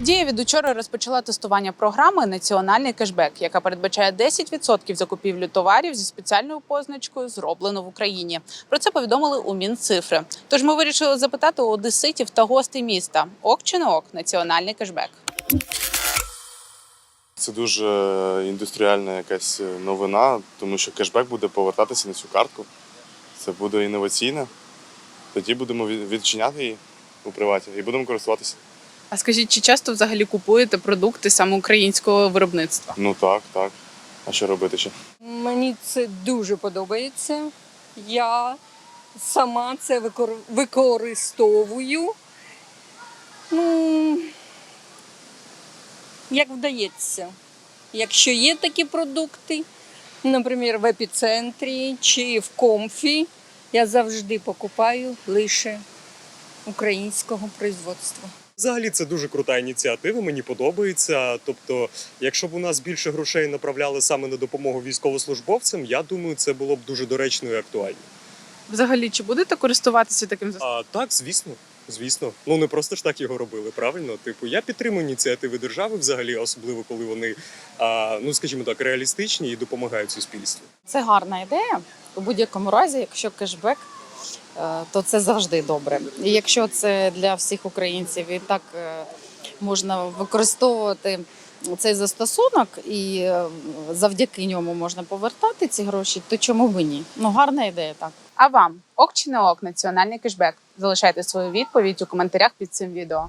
Дія від учора розпочала тестування програми Національний кешбек, яка передбачає 10% закупівлю товарів зі спеціальною позначкою зроблено в Україні. Про це повідомили у Мінцифри. Тож ми вирішили запитати у одеситів та гостей міста: ок чи не ок національний кешбек. Це дуже індустріальна якась новина, тому що кешбек буде повертатися на цю картку. Це буде інноваційно. Тоді будемо відчиняти її у приваті і будемо користуватися. А скажіть, чи часто взагалі купуєте продукти саме українського виробництва? Ну так, так. А що робити ще? Мені це дуже подобається. Я сама це викор- використовую. Ну, як вдається. Якщо є такі продукти, наприклад, в епіцентрі чи в комфі, я завжди покупаю лише українського производства. Взагалі це дуже крута ініціатива, мені подобається. Тобто, якщо б у нас більше грошей направляли саме на допомогу військовослужбовцям, я думаю, це було б дуже доречно і актуально. Взагалі, чи будете користуватися таким А так, звісно, звісно. Ну не просто ж так його робили, правильно? Типу, я підтримую ініціативи держави взагалі, особливо коли вони, а, ну скажімо так, реалістичні і допомагають суспільству. Це гарна ідея. У будь-якому разі, якщо кешбек, то це завжди добре. І якщо це для всіх українців і так е, можна використовувати цей застосунок, і е, завдяки ньому можна повертати ці гроші, то чому б ні? Ну гарна ідея, так. А вам ок чи не ок національний кешбек? Залишайте свою відповідь у коментарях під цим відео.